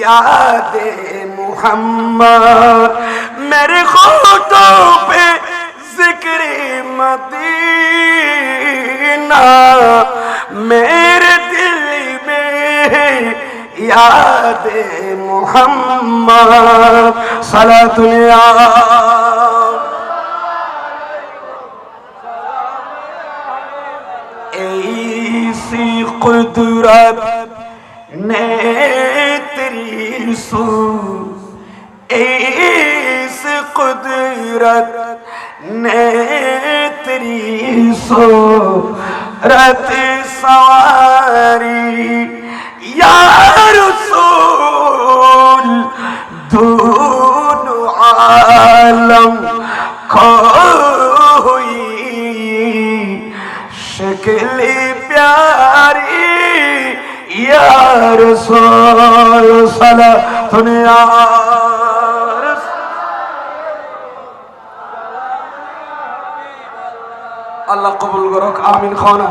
یاد محمد میرے خطوں پہ ذکر مدینہ میرے دل میں یاد محمد صلاح دنیا قدرت میں تیری سو ایس قدرت نے تیری سو رت سواری یا رسول دون عالم کھوئی شکل پیاری يا رسول صلاة يا আল্লাহ কবুল করক, আমিন খানা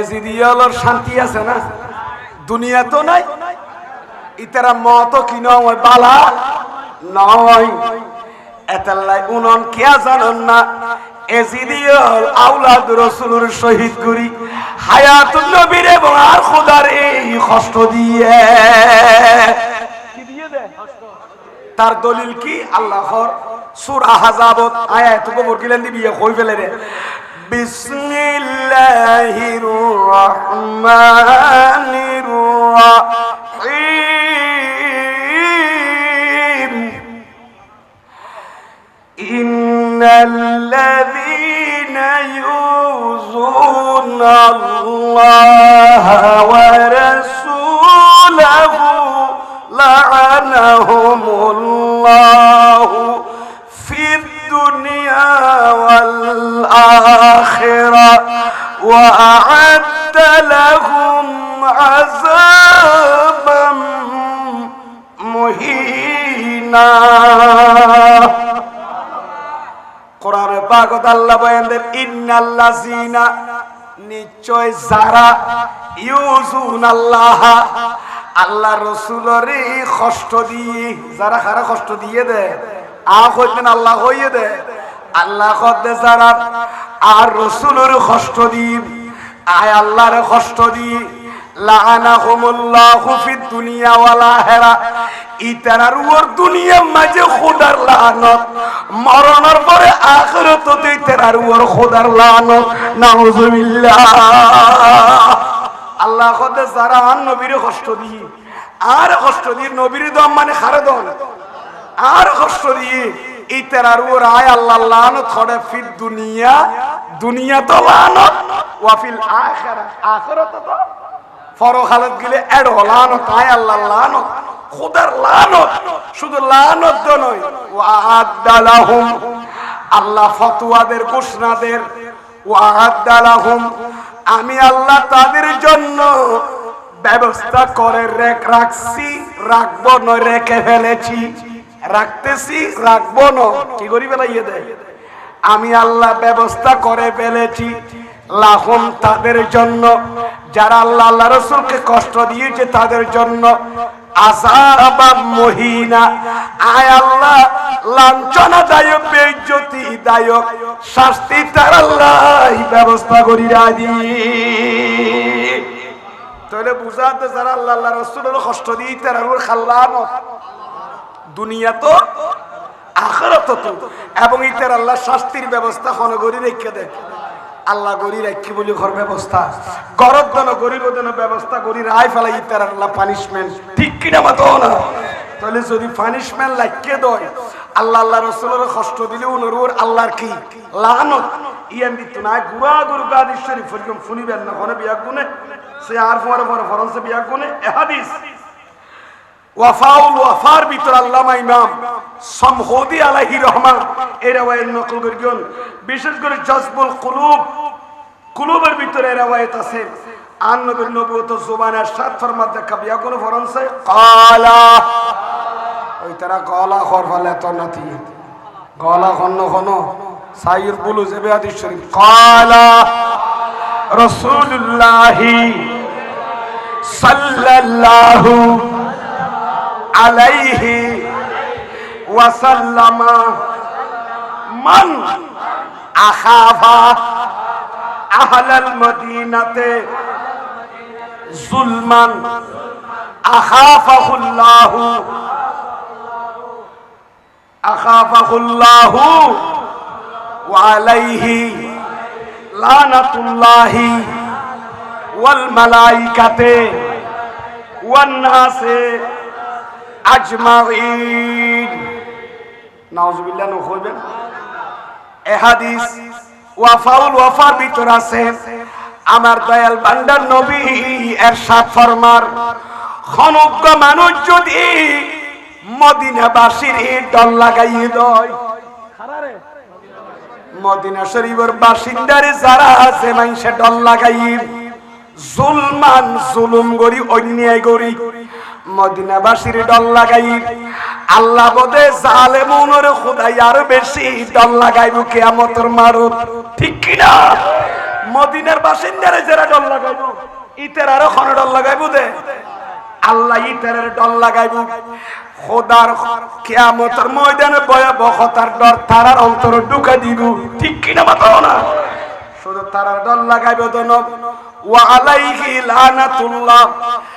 এজিদিয়ালর শান্তি আছে না, দুনিয়া তো নাই, ইতারা মত কি নয় বালা নয়। এতাল্লাই উনন কেয়া জানান না এজিদিয়াল আউলাদ রসুলুর শহীদ করি। হায়াতুল নবীর এবং আর খোদার এই কষ্ট দিয়ে। তার দলিল কি? আল্লাহর সুর আহাজাবত আয়াত কবর গিলেন দিবি কই ফেলে রে। বিসমিল্লাহির রহমানির রহিম। ইন্নাল্লাযীনা ইউযুনা আল্লাহ ওয়া রাসূলাহু لعنهم الله في الدنيا والآخرة وأعد لهم عذابا مهينا কোরআন পাকত আল্লাহ বয়ানদের ইন্নাল্লাযিনা নিশ্চয় যারা ইউজুন আল্লাহ আল্লাহ রসুলের কষ্ট দিয়ে, যারা খারা কষ্ট দিয়ে দেয় আ আল্লাহ হইয়ে দে, আল্লাহ কদে যারা, আর রসুলের কষ্ট দিন আয় আল্লাহর কষ্ট দিয়ে লাআনাহুমুল্লাহু ফিদ দুনিয়া ওয়াল আখিরা। ইতারার দুনিয়া মাঝে খোদার লানত। মরণের পরে আখিরাত ইতারার উপর খোদার লানত। আল্লাহ কদে যারা আর নবীর কষ্ট দিয়ে। আর কষ্ট দিয়ে নবীর দম মানে খারে দন আর কষ্ট দিয়ে এই তেরার উপর আয় আল্লাহ লানত দুনিয়া দুনিয়া তো লানত। ওয়াফিল আখিরা। আখিরাত তো ফরখালত গেলে এড, লানত আয় আল্লাহ, লানত, খোদার লানত, শুধু লানত তো নয় ওয়াদালাহুম আল্লাহ ফতোয়াদের, ঘোষণাদের ওয়াদালাহুম আমি আল্লাহ তাদের জন্য ব্যবস্থা করে রেখ রাখছি, রাখব নয় রেখে ফেলেছি, রাখতেছি, রাখব না, কি করি বেলাইয়ে দেয়? আমি আল্লাহ ব্যবস্থা করে ফেলেছি লাহম তাদের জন্য, যারা আল্লাহ আল্লাহ রসুলকে কষ্ট দিয়েছে তাদের জন্য মহিনা। আল্লাহ শাস্তি তার আল্লাহ ব্যবস্থা যারা কষ্ট দিয়ে তারা খাল্লামত দুনিয়া তো, আখরাত এবং ইতার আল্লাহ শাস্তির ব্যবস্থা হন গরি রেখে দেয়। আল্লাহ গরি রাখি বলি ঘর ব্যবস্থা। গরব দন, গরিব দন ব্যবস্থা করি, রায় ফেলাই ইতার আল্লাহ পানিশমেন্ট ঠিক কিনা মাতো না? তাহলে যদি পানিশমেন্ট লাইকে দয়, আল্লাহ আল্লাহ রসুলের কষ্ট দিলে অনুরোর আল্লাহর কি? লানত। ইয়ান দিত না গুড়া গুরু গাদি শরীফ ফুনিবেন না বিয়া গুনে সে আর ফরে ফরে বিয়া গুনে এহাদিস ওয়াফাউল ওয়াফার ভিতর আল্লামা ইমাম সমহদি আলাইহি রহমান এই রাওয়ায়াত নকল করিজন বিশেষ করে জজবুল কুলুব কুলুবের ভিতরে রাওয়ায়াত আছে। আন নবীর নবুয়ত জুবানের সাত ফরমাত দেখা বিয়া কোন ফরনসে। কালা। ওই তারা গলা খর ফলে তো নাতি। গলা খন্ন খন সাইর বুলু জেবে হাদিস শরীফ। কালা। রাসূলুল্লাহি সাল্লাল্লাহু আলাইহি ওয়াসাল্লামা মান আখাফা আহলাল মদিনাতে জুলমান আখাফাহুল্লাহু আখাফাহুল্লাহু ওয়ালাইহি লানাতুল্লাহি ওয়াল মালাইকাতে ওয়ান নাসে আছে। আমার দয়াল বান্দার নবী এরশাদ ফরমার খনজ্ঞ মানুষ যদি মদিনাবাসীর ডল লাগাইয়ে দয়, মদিনা শরীফের বাসিন্দারে যারা আছে মানুষে ডল লাগাই জুলমান, জুলুম গরি অন্যায় গরি মদিনাবাসীর ডল লাগাই। আল্লাহ বোধে জালে মনের খুদাই আরও বেশি ডল লাগাইব কেয়ামতর মারুত ঠিক কিনা? মদিনার বাসিন্দারে যারা ডল লাগাইব ইতের আরও খন ডল লাগাইব দে। আল্লাহ ইতারের ডর লাগাইব। খোদার কিয়ামতের ময়দানে ভয়াবহতার ডর তারার অন্তর ঢুকা দিব। ঠিক কিনা মাতো না? শুধু তারার ডর লাগাইব দন ওয়া আলাইহি লানাতুল্লাহ।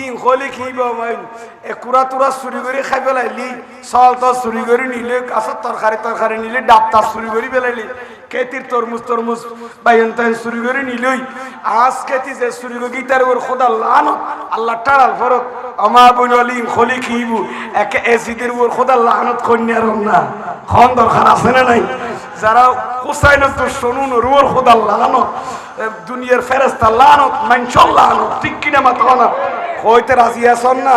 ই হলে কি বাবাইন এ কুড়া তুরা চুরি করে খাই পেলাইলি চাল তো চুরি করে নিলে গাছের তরকারি তরকারি নিলে ডাবটা চুরি করে পেলাইলি কেতির তরমুজ তরমুজ বাইন তাই চুরি করে নিলই। আজ কেতি যে চুরি করে গীতার ওর খোদা লানো আল্লাহ টাড়াল ফরক আমা বইন আলি খলি খিবু একে এসিদের ওর খোদা লানত কন্যার না খন দরকার আছে না নাই? যারা হুসাইন তো শুনুন রুয়ার খোদা লানত দুনিয়ার ফেরেস্তা লানত মানসল লানত, ঠিক কিনা মাথা না হইতে রাজি আছেন না?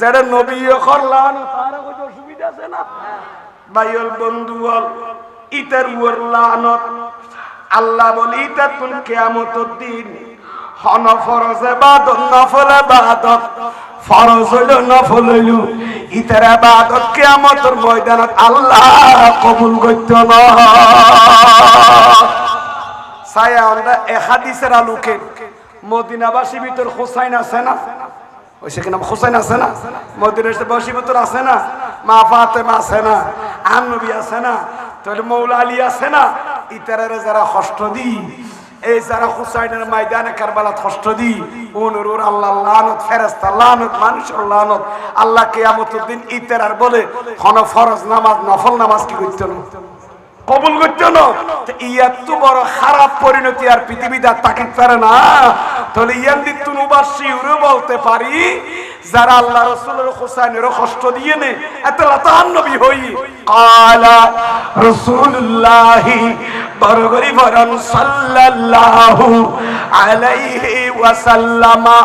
যারা নবী খর লানত তারা কই অসুবিধা আছে না? বাইল বন্ধু ইতার উয়ার লানত। আল্লাহ বলি ইতার তুল কেয়ামতর দিন। হন ফরজ এবাদত নফল এবাদত ফরজ হইল, নফল হইল। ইতার এবাদত কেয়ামতর ময়দানত আল্লাহ কবুল করত না ছায়া আমরা এহাদিসের আলোকে মদিনাবাসী ভিতর হোসাইন আছে না? ওই সেখানে হোসাইন আছে না? মদিনাবাসী ভিতর আছে না? মা ফাতেমা আছে না? আম নবী আছে না? তাহলে মৌলা আলী আছে না? ইতারে যারা কষ্ট দি এই যারা হুসাইনের ময়দানে কারবালাত কষ্ট দি অনুরুর আল্লাহ লানত ফেরেস্তা লানত, মানুষের লানত, আল্লাহ কেয়ামতের দিন ইতারার বলে হন ফরজ নামাজ, নফল নামাজ কি করতে কবুল করছ না? তো ইয়ার তো বড় খারাপ পরিণতি আর পৃথিবীতে তাকে পারে না। তাহলে ইয়ান দিন তুন শিউরে বলতে পারি, যারা আল্লাহ রসুলের হোসাইনের কষ্ট দিয়ে নে, এত লাতান নবী হই। কালা রসুল্লাহ বরগরি বরন সাল্লাল্লাহু আলাইহি ওয়াসাল্লামা,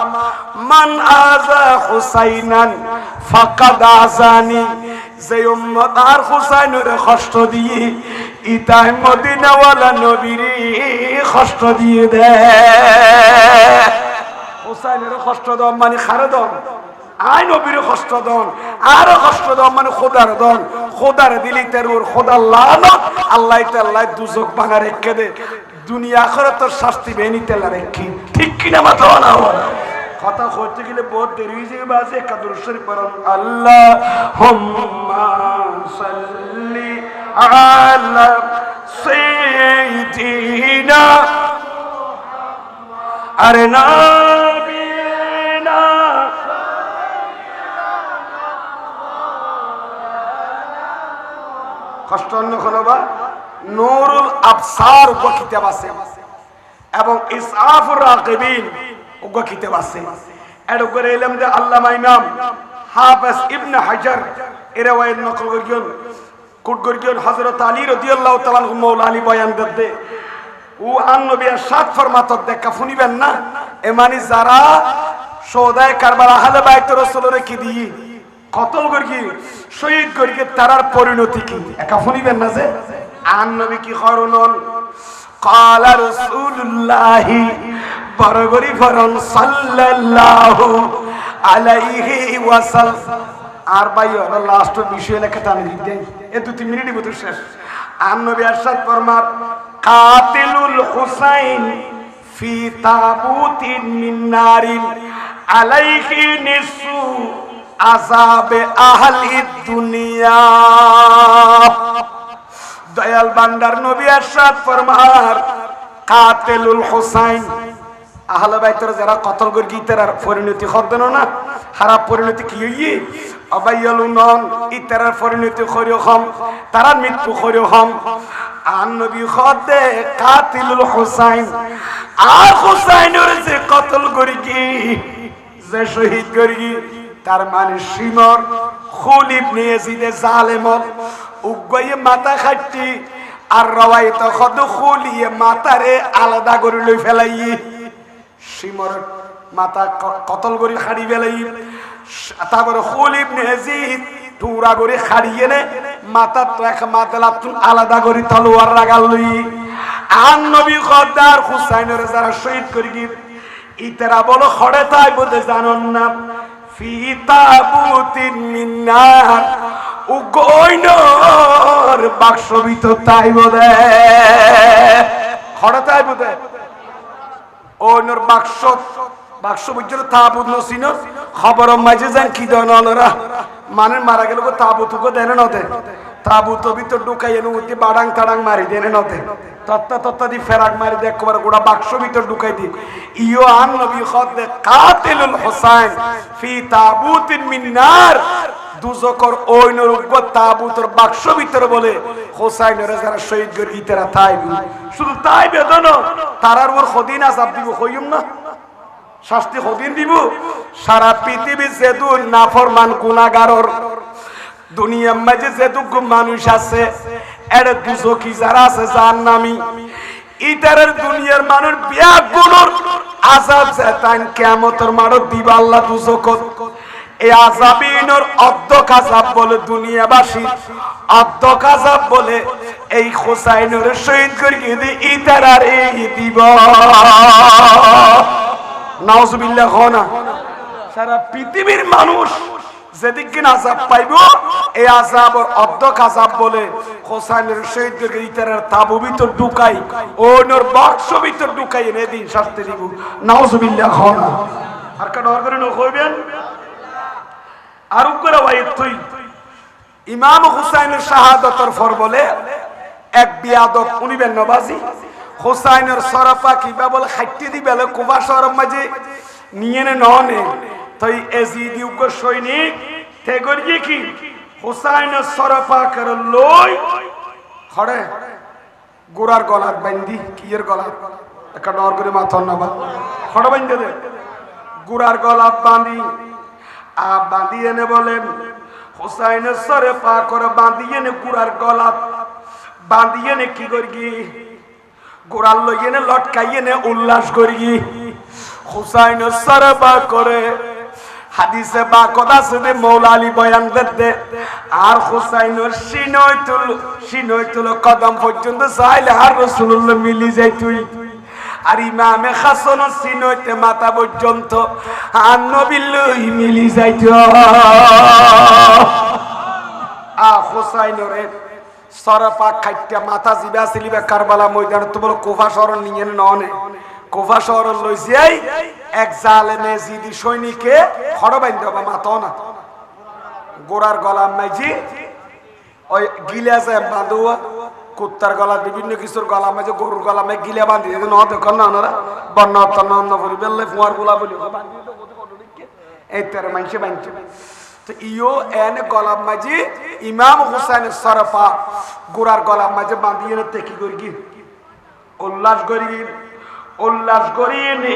মান আযা হুসাইনান ফাকাদ আযানি যে উম্মত আর হুসাইনের কষ্ট দিয়ে ইতাই মদিনাওয়ালা নবীর কষ্ট দিয়ে দেয় হুসাইনের কষ্ট দম মানে খারে দম আই নবীর কষ্ট দন আরও কষ্ট দম মানে খোদার দন খোদার দিলি তের ওর খোদার লানত। আল্লাহ তাল্লাহ দুজক ভাঙা রেখে দে। দুনিয়া করে তোর শাস্তি বেনি তেলা রেখি ঠিক কিনা মাথা না কথা করতে গেলে বহুত দেরি হয়ে যাবে বাজে কাদুর শরীফ পড়ান। আল্লাহ হুম্মা আলা সাইয়্যিদিনা আরে নবীনা। কষ্ট অন্য কোনো বা? নুরুল আবসার উপ কিতাব আছে। এবং ইসআফুর রাকিবিন উপ কিতাব আছে। এর উপরে এলাম যে আল্লামা ইমাম হাফেজ ইবনে হাজার এরা ওয়াই নকল করিয়ন, কুট করিয়ন হযরত আলী রাদিয়াল্লাহু তাআলা মাওলা আলী বয়ান দে ও আন নবী সাত ফরমাতত দেখা শুনিবেন না? এ মানে যারা সৌদায় কারবার আহলে বাইত রাসূলের কি দিয়ে? কতল করি শহীদ করি তারার পরিণতি কি? একা শুনিবেন না যে? আন নবী কি করুন কালা রসুল্লাহ, বরগরি ফরন সাল্লাল্লাহু আলাইহি ওয়াসাল্লাম। আর ভাই ওরা লাস্ট বিষয় লেখা টান দিতে এ দু তিন মিনিটই বোধ শেষ। আর নবী আরশাদ ফরমার, কাতিলুল হুসাইন ফি তাবুতিন মিন নারিন আলাইহি নিসু আযাবে আহলি দুনিয়া। দয়াল বান্দার নবী আরশাদ ফরমার, কাতিলুল হুসাইন। আহলে বাইতের যারা কতল করে গীতের আর পরিণতি হতেন না, খারাপ পরিণতি কি হইয়ে অবাইয়ালু নন ইতারার পরিণতি করিও হম, তারার মৃত্যু করিও হম। আর নবী খদে কাতিলুল হুসাইন। আর হুসাইনের যে কতল করি কি, যে শহীদ করি তার মানে সিমর খুলিব নিয়ে জিদে জালেমত উগ্গয়ে মাথা খাটটি আর রওয়াইত খদ খুলিয়ে মাথারে আলাদা করে লই ফেলাইয়ে। সিমর মাথা কতল করে খাড়ি বেলাই তারপরে খুলিব নেজিদ টুরা করে খাড়িয়ে নে। মাথা তো এক মাথা লাতুন আলাদা করে তলোয়ার রাগাল লই আন নবী খদ্দার হুসাইনের যারা শহীদ করি ইতারা বলো, খড়ে তাই বোধে জানন না। ফি তাবুতিন মিন্নার। উগইনর বাক্স ভিতর তাই বোধে। খড়ে তাই বোধে। ওনর বাক্স বাক্স বুঝছিল তাবুত নসিন খবর মাঝে যান কি দেন অনরা মানে মারা গেল গো তাবুত গো দেন নতে। তাবুত ভিতর ঢুকাই এনে উঠি বাড়াং তাড়াং মারি দেন নতে। তত্তা তত্তা দি ফেরাক মারি দে একবার গোড়া বাক্স ভিতর ঢুকাই দি ইয়ো আন নবী খদ কাতিলুল হুসাইন ফি তাবুতিন মিন নার। দুজকর ওইনর উগ্র তাবুতর বাক্স ভিতর বলে হোসাইনের যারা শহীদ করে, ইতারা তাই শুধু তাই বেদন তারার ওর খদিন আজাব দিব, কইম না? শাস্তি কদিন দিব? সারা পৃথিবী যেদু নাফরমান গুনাগারর দুনিয়ার মাঝে যেটুকু মানুষ আছে। এর দুজকি যারা আছে যার নামি ইতারের দুনিয়ার মানুষ গুণর। আজাব জেতান কেমতর দিব আল্লাহ এই অর্ধক আজাব বলে দুনিয়াবাসী। অর্ধক আজাব বলে এই শহীদ করে দিয়ে ইতারার এই দিব। নাউজুবিল্লাহ না। সারা পৃথিবীর মানুষ যেদিক কিনা আজাব পাইব এই আজাবর অর্ধক আজাব বলে হোসাইনের শহীদকে ইতারের তাবু ভিতর ঢুকাই ওনর বক্স ভিতর ঢুকাই এনে দিন শাস্তি দিব। নাউজুবিল্লাহ। না আর কাটা আর করে তুই। ইমাম হুসাইনের শাহাদতর ফর বলে এক বিয়াদত উনিবেন নবাজি। হুসাইনের সরফা কিবা বলে খাইতে দি বেলে কুবা সরফ মাঝে নিয়ে নে ননে তাই এজিদি উগ্র সৈনিক তে করিয়ে কি? হুসাইনের সরফা করে লই খড়ে গোড়ার গলার বান্দি, কিয়ের গলার একটা ডর করে মাথর নাবা খড় বান্ধে দে। গুড়ার গলা বাঁধি আ বাঁধিয়ে এনে বলেন, হোসাইনের সরে পা করে বাঁধিয়ে নে গুড়ার গলা। বাঁধিয়ে নে কি করি গোড়াল লইয়ে এনে লটকাই এনে উল্লাস করি হুসাইনের সরে করে হাদিসে বা কথা শুধু মৌলা বয়ান দে আর হুসাইনের সিনয় তুল সিনয় তুল কদম পর্যন্ত চাইলে আর রসুল্লাহ মিলি যাই তুই। আর ইমামে হাসন সিনইতে মাথা পর্যন্ত আর নবিল্লই মিলি যাইত আ হোসাইনরে সরপা খাইটা মাথা জিবা সিলিবা কারবালা ময়দান, তো বলো কোফা শহর নিয়ে ননে। কোফা শহর লইছিয়াই এক জালেমে জিদি সৈনিকে খড় বাইন্ধ বা মাথা না। গোড়ার গলা মাইজি, ওই গিলা যায় বাঁধুয়া, কুত্তার গলা, বিভিন্ন কিছুর গলা মাঝে গরুর গলা মাঝে গিলা বান্ধি দিয়ে ন দেখুন না ওনারা বন্য তন্ন করি বেললে ফুয়ারগুলা বলি এই মানুষে তো ইও এন গলাম মাঝে ইমাম হুসাইন সরফা, গোড়ার গলাম মাঝে বাঁধিয়ে তে কি করি উল্লাস করি উল্লাস করি নি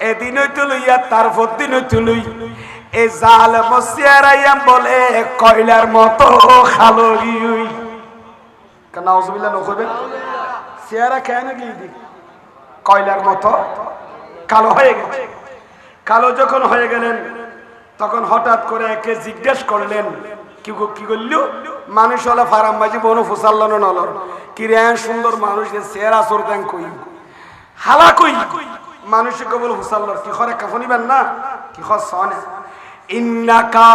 এদিন হইতে লইয়া তার দিন হইতে লই। এ জাল মসিয়ারাইয়াম বলে, কয়লার মতো খালো গিউই কেন অসুবিধা নকবেন চেয়ারা কেন গিয়ে দি কয়লার মতো? কালো হয়ে গেছে। কালো যখন হয়ে গেলেন, তখন হঠাৎ করে একে জিজ্ঞেস করলেন, কি কি করল? মানুষ হলে ফারাম বাজি বনু ফুসাল্লান নলর কি রে সুন্দর মানুষ চেহারা চোর দেন কই হালা কই মানুষ কেবল হুসাল্লর কি খরে কাফনিবেন না? কি খ সনে? ইন্নাকা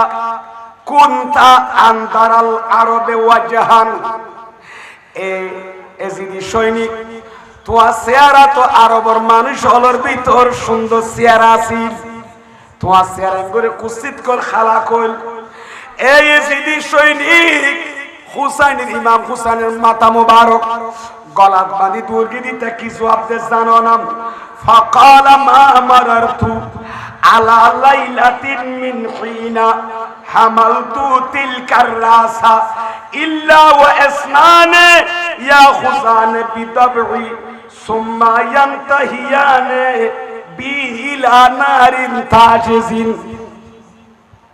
কুনতা আন্দারাল আরবে ওয়াজহান। এ এজিদি সৈনিক তোমার চেহারা তো আরবর মানুষ হলর ভিতর সুন্দর চেহারা আছিল তোমার চেহারা করে কুস্তিত কর, খালা কইল, এই এজিদি সৈনিক, হুসাইনের ইমাম হুসাইনের মাথা মোবারক গলাত বাঁধি দুর্গি দিতে কিছু আপনি জানো না فقال ما مررت على ليلة من حين حملت تلك الراسة إلا وإسنان يأخذان بطبعي ثم ينتهيان بي إلى نار تاجزين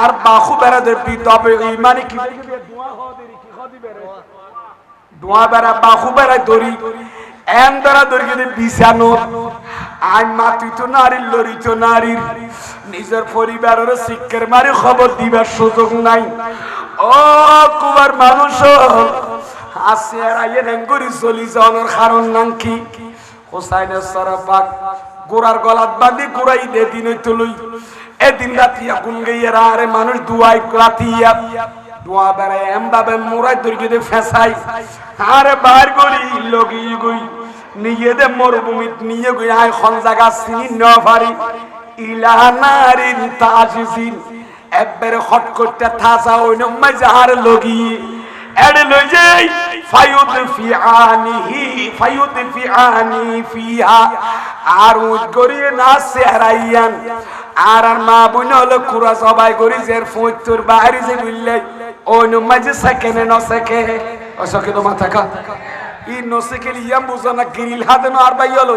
আর বাহু বেড়াতে তবে মানে কি? দোয়া বেড়া বাহু এম বেড়া দড়ি কিন্তু বিছানো। আই মাতি তো নারীর, লড়ি তো নারীর। নিজের পরিবারের শিক্ষার মারি খবর দিবার সুযোগ নাই। ও কুবার মানুষ, আসে আর আইয়ে নেঙ্গুরি চলি কারণ নাম কি? হোসাইনের সরফাক গোড়ার গলাত বাঁধি গোড়াই দে দিন তুলই। এদিন রাতিয়া গুন গইয়ারা আরে মানুষ দুয়াই রাতিয়া। দোয়া বেড়ায় এম বাবে মুরাই দে ফেসাই, আরে বার করি, লগি গই, নিয়ে দে মরুভূমিত, নিয়ে গই, আয় খন জায়গা চিনি ন পারি ইলানারিন তাজিজিন, একবারে হট করতে থাসা ওই নম্মাই যাহার লগি। এড়ে লই যাই। আর উজ করিয়ে না সেহরাইয়ান। আর আর মা বুন হলো কুরা সবাই করি যে ফুতুর বাইরে যে বিল্লাই ওই নুম্মা যে সেকেনে ন সেকে। ও সকে তো মাথা কা ই ন সেকে লিয়াম বুঝো না গিরিল হাতে আর বাই হলো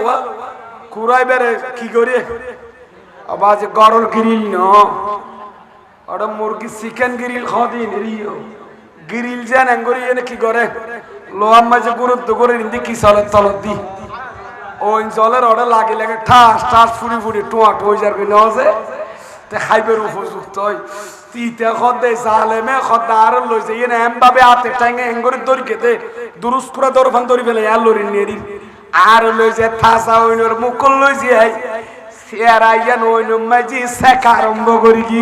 কুরাই বেরে কি করে? আবাজ গরল গিরিল ন। ওটা মুরগি চিকেন গিরিল খদিন রিও গিরিল যেন এঙ্গরি এনে কি করে লোয়ার মাঝে গুরুত্ব করে নিদি কি চলে তলত দি ওই জলের ওটা লাগি লাগে ঠাস ঠাস ফুড়ি ফুড়ি টোয়া টোই যার নজে তে খাইবের উপযুক্ত হয় তিতে খদে জালেমে খদা আর লই যাই এনে এম বাবে আতে টাইঙে এঙ্গরি দড়ি কেতে দুরুস করে দর ফান দড়ি ফেলে আর লরি নেরি আর লই যে থাসা ওইনর মুকুল লই যাই সিয়ারা ইয়ান ওইন মাঝি শেখা আরম্ভ করি কি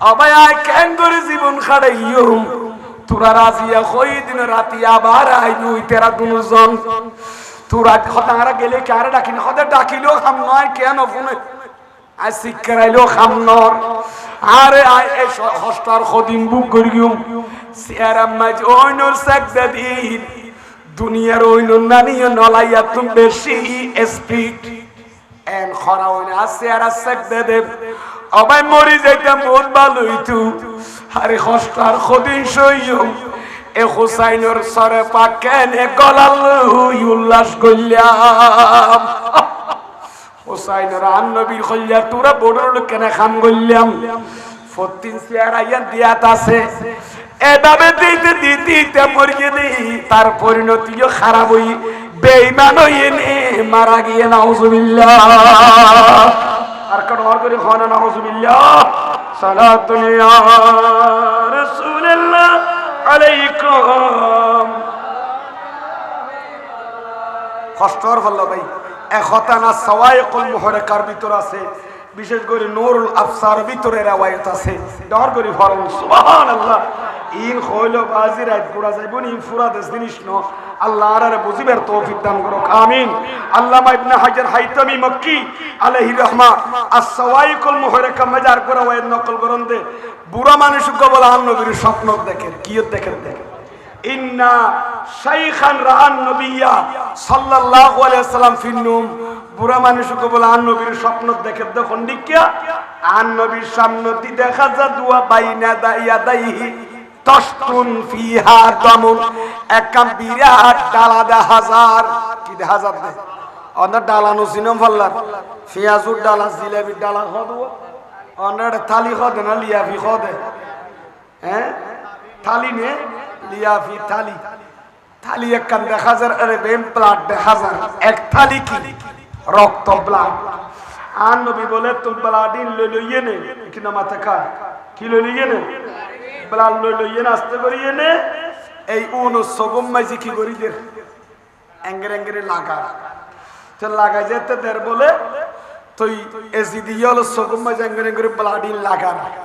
অবাই আয় কেন করে জীবন খাড়াইও তোরা রাজিয়া কই দিন রাতি আবার আইবি ওই তেরা দুজন তোরা খতারা গেলে কারে ডাকিনি? খদে ডাকিলেও খাম নয়, কেন ফোনে? আই শিক্ষারাইলেও খাম নর। আরে আই এই হস্টার খদিম বুক করি গিম সিয়ারাম মাঝ ওইনর সাকদা দিন দুনিয়ার ওইনর নানিও নলাইয়া তুমি বেশি স্পিড এন খরা আছে আর সাকদা দেব অবাই মরি যাইতাম মন ভালো হইতু। আরে হস্টার খদিন সইও এ হুসাইনের সরে পাকেনে গলাল উল্লাস করলাম। হুসাইনের আন্নবীর কল্যাণ, তোরা বড় কেনে খাম করলাম। ফতিন চেয়ার আইয়ান দিয়াত আছে। এভাবে দিতে দিতে দিতে মরিয়ে দিই, তার পরিণতিও খারাপ হই। বেইমান হইয়ে মারা গিয়ে নাউজুবিল্লাহ। আর কারণ আর করে হয় না, নাউজুবিল্লাহ। সালাতুন ইয়া রাসূলুল্লাহ আলাইকুম। কষ্টর হল ভাই এখতানা সওয়াইকুল মুহরাকার ভিতর আছে? বিশেষ করে নূরুল আফসার ভিতরে রাওয়ায়াত আছে। ডর করে ফরম সুবহানাল্লাহ। ইন হইল বাজি রাত গুড়া যাইব নি ফুরা দেশ জিনিস ন। আল্লাহ আর বুঝিবার তৌফিক দান করুক। আমিন। আল্লামা ইবনে হাজার হাইতামি মক্কি আলাইহি রহমা। as-সওয়াইকুল মুহরাকা মাজার করে ওয়াইদ নকল করন দে বুড়া মানুষ কবল আন নবীর স্বপ্ন দেখে কিয়ত দেখে দেখে ইন্না শাইখান রাআন নবিয়্যা সাল্লাল্লাহু আলাইহি ওয়াসাল্লাম ফিন্নুম। বুড়া মানুষকে বলে, আন নবীর স্বপ্ন দেখে দেখুন ডিকিয়া আন নবীর সামনেতি দেখা যা দুয়া বাইনা দাইয়া দাইহি তস্তুন ফিহা দামুন। একাম বিরাট ডালা দে হাজার। কি দে হাজার দে? অন্য ডালা নসিনম ফাল্লার? পেঁয়াজুর ডালা, জিলাপির ডালা খদব অন্য থালি খদে না লিয়াফি খদে হ্যাঁ? থালি নে? লিয়াফি থালি। থালি একখান দেখা যার আরে বেম প্লাট দেখা যার এক থালি কি রক্ত ব্লাড আর নবী বলে তুই ব্লাডিন লই লইয়ে নে কি না মাথা খা কি লই লইয়ে নে ব্লাড লই লইয়ে নে আস্তে করিয়ে নে এই উন সগম মাইজি কি করি দের এঙ্গের এঙ্গেরে লাগা তো লাগা যেতে দের বলে তুই এসি দিয়ে হলো সগম মাইজি এঙ্গের এঙ্গেরে ব্লাডিন লাগা জাতিকা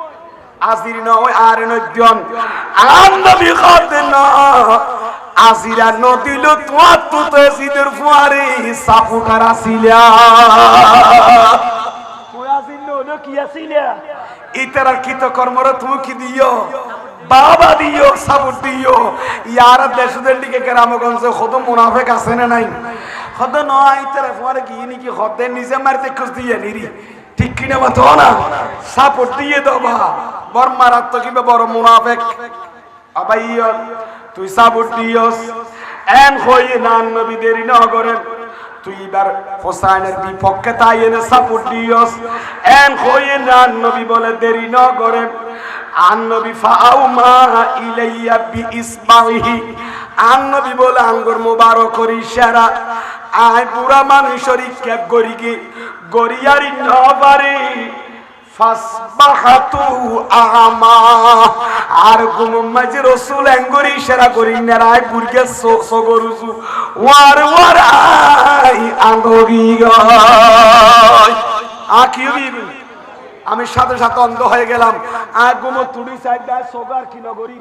আসির না হই আরে নদ্যন আর নবী খাতে না আজিরা নদিল তোমার তো সিদের ফুয়ারে সাপুটার আসিলা ইতারার কৃত কর্মর তুমি কি দিও? বাবা দিও সাবুর দিও। ইয়ার দেশদের দিকে গ্রামগঞ্জে কত মুনাফেক আছে না নাই? কত নয় নাকি নিজে মারতে খুঁজ দিয়ে নিরি। ঠিক কিনা মাতো না? সাপোর্ট দিয়ে দেবা বড় মারাত্মক কিংবা বড় মুনাফেক। আবাই তুই সাবুর দিয়স। এন হই নবী দেরি নগরেন তুই এবার হোসাইনের বিপক্ষে তাই এনে সাপোর্ট দিয়স। এন হই নান নবী বলে দেরি নগরেন আন নবী ফাউমা ইলাইয়া বি ইসমাহি আন নবী বলে আঙ্গুর মুবারক করি ইশারা আয় পুরা মানুষরি ক্যাপ নবারে আর গুম রসুল এঙ্গরি ইশারা করি আমি সাথে সাথে অন্ধ হয়ে গেলাম। আর গুমো তুড়ি সাইড সোগার কি নগরী।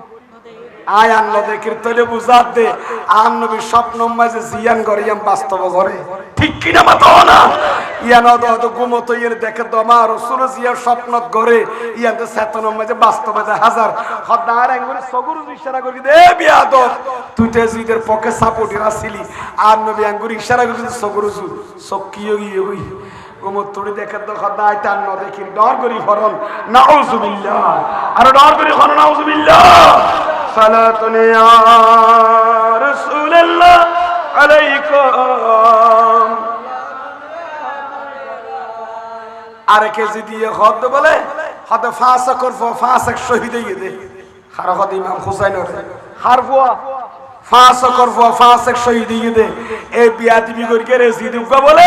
আয় আল্লাহ দে, কীর্তনে বুঝাত দে। আন নবী স্বপ্ন মাঝে জিয়ান করিয়াম বাস্তব করে ঠিক কিনা মাতো না? ইয়ান অদ অদ গুমত ইয়ের দেখে দমা রসুল জিয়ার স্বপ্ন করে ইয়ান তো চেতন মাঝে বাস্তবে দে হাজার। হদার এঙ্গুরি সগুরু ইশারা করি দে বিয়াদ তুই তে জিদের পক্ষে সাপোর্ট আসিলি। আর নবী এঙ্গুরি ইশারা করি সগুরু সকিও গিয়ে গই গোমর তুড়ি দেখে তো খদাই তার ন দেখি। ডর করি ফরন নাউজুবিল্লাহ। আর ডর করি ফরন নাউজুবিল্লাহ। রাসূলুল্লাহ আলাইকুম। আর কেজি দিয়ে হদ বলে? হদ ফাঁসা করব, ফাঁসা শহীদ হয়ে দে হার হদ ইমাম হুসাইন হার ফুয়া ফাঁস করব, ফাঁস শহীদ হয়ে দে এই বিয়া দিবি করি কে রেসিদ বলে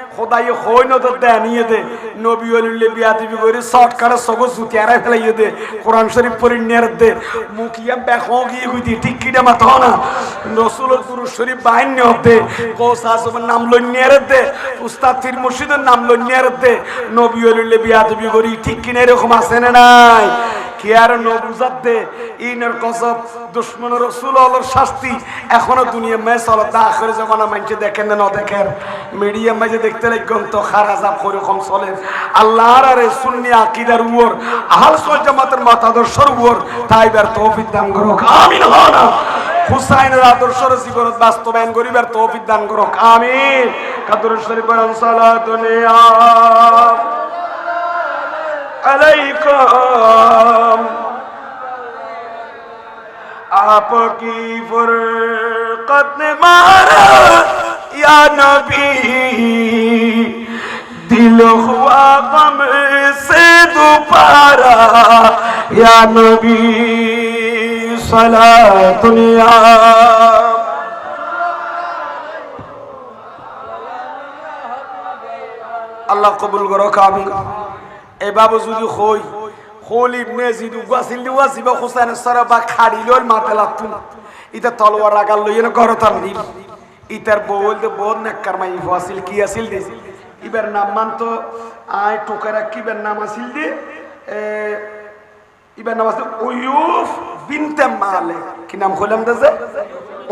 খোদাই হই ন তো দেনিয়ে দে। নবী অলিলে বিয়া দিবি করে শর্ট কাটা সগো জুতি আরাই ফেলাইয়ে দে। কোরআন শরীফ পড়ি নিয়ার দে। মুখিয়া বেখো গিয়ে গুদি ঠিক কিটা মাথা না? রসুলের দুরু শরীফ বাহিনী হতে কোস আসবের নাম লইনিয়ার দে। উস্তাদ ফির মুর্শিদের নাম লইনিয়ার দে। নবী অলিলে বিয়া দিবি করি ঠিক কিনা এরকম আছে না নাই? কি আর নবুজাত দে? ইনের কসব দুশ্মন রসুল অলর শাস্তি। এখনও দুনিয়া মে চলো দা আখের জমানা মানছে দেখেন না দেখেন। মিডিয়া মাঝে দেখতে তেলেকন তো খারাজাম বাস্তবায়ন করিবার তৌফিক দান করুক। আমিন। কাদুর শরীফ সালাতুনিয়া আলাইকুম। آپ یا نبی دل ہوا غم سے دوپارا یا আল্লাহ কবুল করো কাম। এই বাবু যদি হই, হলি ইবনে জিদ উগাসিল ওয়াসিব হুসাইন সরা বা খাড়িল মাতে লাগতুন ইতা তলোয়ার রাগাল লইয়ে ঘর তার দিল ইতার বউল দে বহুত নেককার মাই ফাসিল কি আছিল দে? ইবার নাম মান তো আয় টোকারা কিবার নাম আছিল দে? ইবার নাম আছে ওয়ুফ বিনতে মালিক। কি নাম কইলাম দে যে?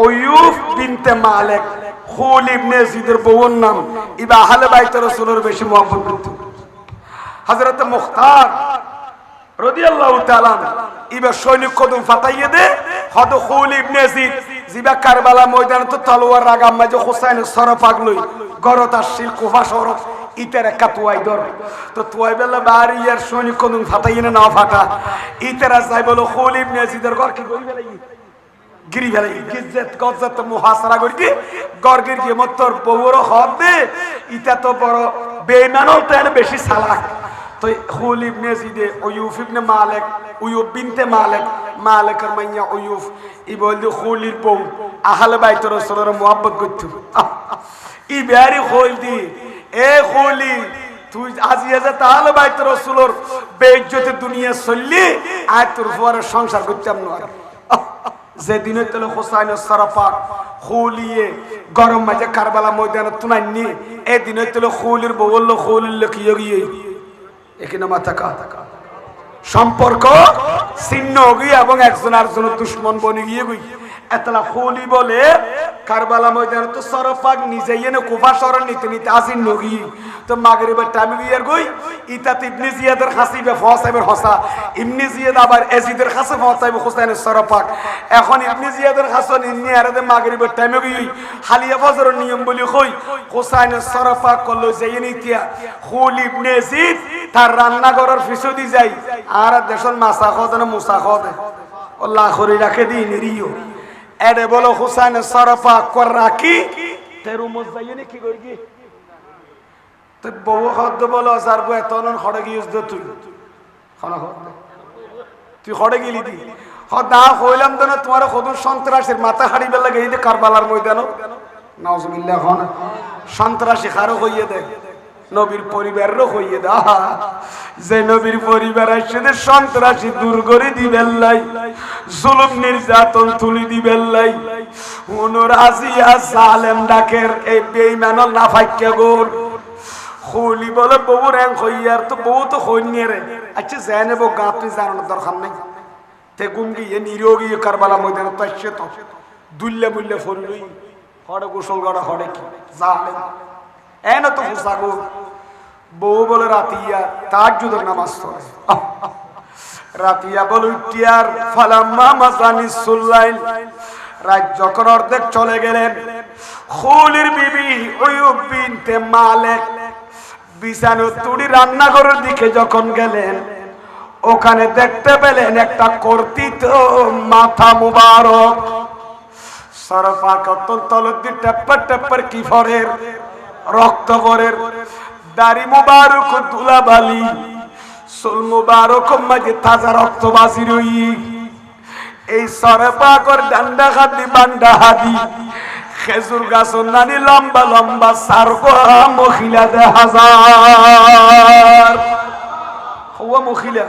ওয়ুফ বিনতে মালিক। খুল ইবনে জিদের বউর নাম। ইবা আহলে বাইত রাসূলের বেশি মহব্বত করত। হযরত মুখতার রাদিয়াল্লাহু তাআলা ইবা সৈনিক কদম ফাটাইয়ে দে। হদ খুল ইবনে জিবা কারবালা ময়দানে তো তলোয়ার রাগা মাঝে হোসেন সরফাক লই গরত আসছিল কুফা শহর ইতের একটা তুয়াই তো তুয়াই বেলা বাড়ি ইয়ার সৈনিক কদম না ফাটা। ইতেরা যাই বলো, খুল ইবনে ঘর কি গিরি ফেলে গিজ্জত, গজ্জত মুহাসারা করি দি। গর্গের কি মতর বউর হদ দে। ইটা তো বড় বেইমানও তো এনে বেশি সালাক। তো হুল ইবনে জিদে উয়ুফ ইবনে মালিক উয়ুব বিনতে মালিক মালিকের মাইয়া উয়ুফ ই বলদি হুলির বউ আহলে বাইত রাসূলের মুহাব্বত করত ই বিহারি হইল দি এ হুলি তুই আজিয়া যে তাহলে বাইত রাসূলের বেইজ্জতে দুনিয়া চললি আর তোর পরে সংসার করতাম না যেদিনে তেলে হোসাইন সরাফাক খুলিয়ে গরম মাঝে কারবালা ময়দানে তুনাই নি এদিনে তেলে খুলির ববল্ল খুলির লেখিয়ে গিয়ে। এখানে মাথা কা সম্পর্ক ছিন্ন গিয়ে এবং একজন আর আরেকজনের দুশ্মন বনে গিয়ে গই এতলা খুলি বলে, কারবালা ময়দানে তো সরফাক নিজে এনে কুফা শরণ নিতে নিতে আসিন নগি তো মাগরিবের টাইমে গিয়ে গই ইতাত ইবনে জিয়াদের হাসিবে ফসাইবের হসা। ইবনে জিয়াদ আবার এজিদের হাসে ফসাইবে হোসেনের সরফাক এখন ইবনে জিয়াদের হাসন ইন্নি আরে মাগরিবের টাইমে গই হালিয়া ফজরের নিয়ম বলি কই হোসেনের সরফাক করল যাই নিতিয়া খুল ইবনে জিদ তার রান্নাঘরের ফিসুদি যাই, আর দেশন মাসা খদ মুসা খদ। ও লাখরি রাখে দি নিরিও এডে বলো হুসাইন সরফা কর রাখি তেরু মজাইনে কি করি কি? তো বউ হদ বলো যার বউ এত দে তুই। তুই হড়ে গেলি দি। হদ হইলাম তো না তোমার সন্ত্রাসের মাথা হারিবে লাগে এই যে কারবালার ময়দানও। নাউজুবিল্লাহ খন সন্ত্রাসী খারো হইয়ে দেয়। নবীর পরিবারেরও হইয়ে দা। যে নবীর পরিবার আসছে সন্ত্রাসী দূর করে দিবেন লাই, জুলুম নির্যাতন তুলি দিবেন লাই। উনুর আসিয়া সালেম ডাকের এই বেইমানল না ফাইকে গোর। হলি বলে বউ র্যাং হইয়ার তো বউ তো হইনি রে। আচ্ছা জেনে বউ গা তুই জানানোর দরকার নাই। তে গুম গিয়ে নিরোগী কারবালা ময়দানে তো আসছে তো। দুল্লে মুল্লে ফললই হড়ে গোসল গড়া হড়ে কি? জালেম। এন তো ফুসাগো বউ বলে রাতিয়া তার যুদের নামাজ পড়ে। রাতিয়া বলে উঠিয়ার ফালাম্মা মাসানি সুল্লাইল। রাত যখন অর্ধেক চলে গেলেন, খুলির বিবি ওয়ুব বিনতে মালেক বিছানো তুড়ি রান্নাঘরের দিকে যখন গেলেন, ওখানে দেখতে পেলেন একটা কর্তিত মাথা মুবারক। সরফা কতল তলদ্দি টেপ্পার টেপ্পার কি ফরের রক্ত ফরের দাড়ি মুবারক দুলা বালি সুল মুবারক, মাঝে তাজা রক্ত বাসি রই। এই সরফা কর ডান্ডা খাদি বান্ডা হাদি খেজুর গাছ নানি লম্বা লম্বা সার মহিলা দে হাজার। হওয়া মহিলা।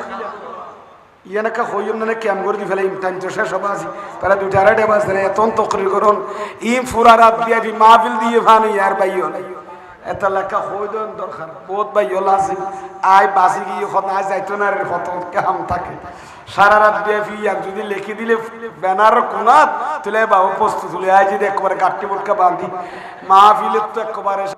ইয়ানাকা হইম না কেম করে দি ফেলে টাইম তো শেষ হবে আসি তারা দুটা আড়াইটা বাজে এত তকরি করুন। ইম ফুরা রাত দিয়ে মাহফিল দিয়ে ইয়ার বাইও নাই। এত লেখা হই দেন দরকার বহুত ভাই লাসি আই বাসি গিয়ে আজ যাইতো না রে কত কাম থাকে। সারা রাত ফি আর যদি লিখে দিলে ব্যানার কোনাত তুলে বাবু প্রস্তুত তুলে আই যদি একবারে গাঠটি মুটকা বাঁধি মাহফিলের তো একবারে